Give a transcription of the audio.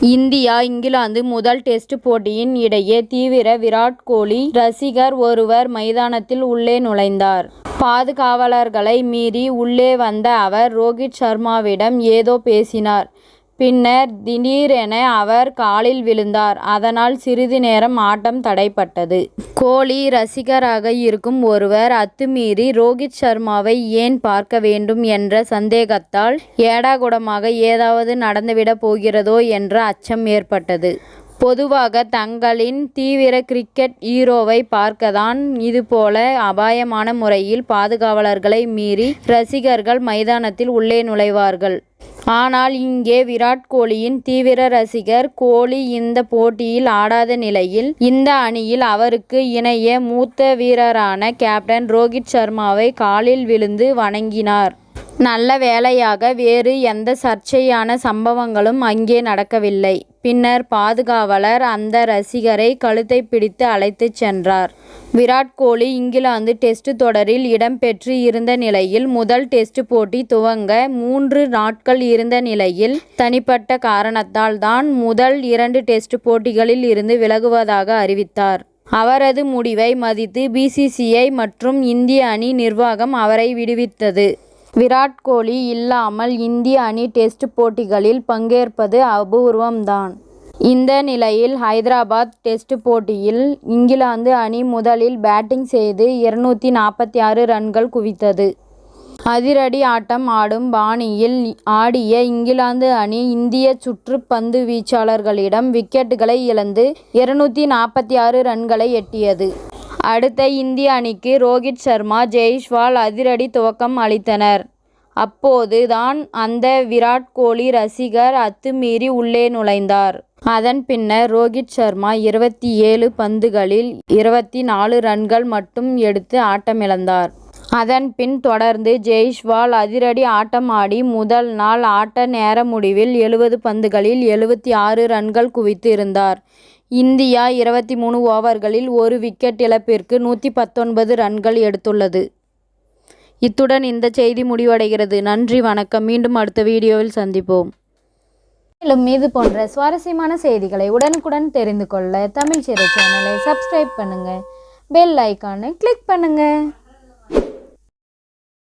India England முதல் test போட்டியின் இடையே தீவிர விராட் கோலி ரசிகர் ஒருவர் மைதானத்தில் உள்ளே நுழைந்தார். பாதுகாவலர்களை மீறி உள்ளே வந்த அவர் ரோஹித் சர்மாவிடம் ஏதோ பேசினார். பின்னர் திடீரென அவர் காலில் விழுந்தார். அதனால் சிறிது நேரம் ஆட்டம் தடைபட்டது. கோலி ரசிகராக இருக்கும் ஒருவர் அத்துமீறி ரோகித் சர்மாவை ஏன் பார்க்க வேண்டும் என்ற சந்தேகத்தால் ஏடாகூடமாக ஏதாவது நடந்துவிடப் போகிறதோ என்ற அச்சம் ஏற்பட்டது. பொதுவாக தங்களின் தீவிர கிரிக்கெட் ஹீரோவை பார்க்க தான் இதுபோல அபாயமான முறையில் பாதுகாவலர்களை மீறி ரசிகர்கள் மைதானத்தில் உள்ளே நுழைவார்கள். ஆனால் இங்கே விராட் கோலியின் தீவிர ரசிகர். கோலி இந்த போட்டியில் ஆடாத நிலையில் இந்த அணியில் அவருக்கு இணைய மூத்த வீரரான கேப்டன் ரோகித் சர்மாவை காலில் விழுந்து வணங்கினார். நல்ல வேளையாக வேறு எந்த சர்ச்சையான சம்பவங்களும் அங்கே நடக்கவில்லை. பின்னர் பாதுகாவலர் அந்த ரசிகரை கழுத்தை பிடித்து அழைத்துச் சென்றார். விராட் கோலி இங்கிலாந்து டெஸ்ட் தொடரில் இடம்பெற்று இருந்த நிலையில் முதல் டெஸ்ட் போட்டி துவங்க மூன்று நாட்கள் இருந்த நிலையில் தனிப்பட்ட காரணத்தால் தான் முதல் இரண்டு டெஸ்ட் போட்டிகளில் இருந்து விலகுவதாக அறிவித்தார். அவரது முடிவை மதித்து பிசிசிஐ மற்றும் இந்திய அணி நிர்வாகம் அவரை விடுவித்தது. விராட் கோலி இல்லாமல் இந்திய அணி டெஸ்ட் போட்டிகளில் பங்கேற்பது அபூர்வம் தான். இந்த நிலையில் ஹைதராபாத் டெஸ்ட் போட்டியில் இங்கிலாந்து அணி முதலில் பேட்டிங் செய்து இரநூத்தி நாற்பத்தி ஆறு ரன்கள் குவித்தது. அதிரடி ஆட்டம் ஆடும் பாணியில் ஆடிய இங்கிலாந்து அணி இந்திய சுற்று பந்து வீச்சாளர்களிடம் விக்கெட்டுகளை இழந்து இருநூற்றி நாற்பத்தி ஆறு ரன்களை எட்டியது. அடுத்த இந்திய அணிக்கு ரோகித் சர்மா ஜெய்ஷ்வால் அதிரடி துவக்கம் அளித்தனர். அப்போது தான் அந்த விராட் கோலி ரசிகர் அத்துமீறி உள்ளே நுழைந்தார். அதன் பின்னர் ரோகித் சர்மா இருபத்தி ஏழு பந்துகளில் இருபத்தி நாலு ரன்கள் மட்டும் எடுத்து ஆட்டமிழந்தார். அதன் பின் தொடர்ந்து ஜெய்ஷ்வால் அதிரடி ஆட்டம் ஆடி முதல் நாள் ஆட்ட நேர முடிவில் எழுபது பந்துகளில் எழுபத்தி ஆறு ரன்கள் குவித்து இருந்தார். இந்தியா இருபத்தி மூணு ஓவர்களில் ஒரு விக்கெட் இழப்பிற்கு நூற்றி பத்தொன்பது ரன்கள் எடுத்துள்ளது. இத்துடன் இந்த செய்தி முடிவடைகிறது. நன்றி வணக்கம் மீண்டும் அடுத்த வீடியோவில் சந்திப்போம். மேலும் இது போன்ற சுவாரஸ்யமான செய்திகளை உடனுக்குடன் தெரிந்து கொள்ள தமிழ் சிறை சேனலை சப்ஸ்கிரைப் பண்ணுங்கள் பெல் ஐக்கானை கிளிக் பண்ணுங்கள்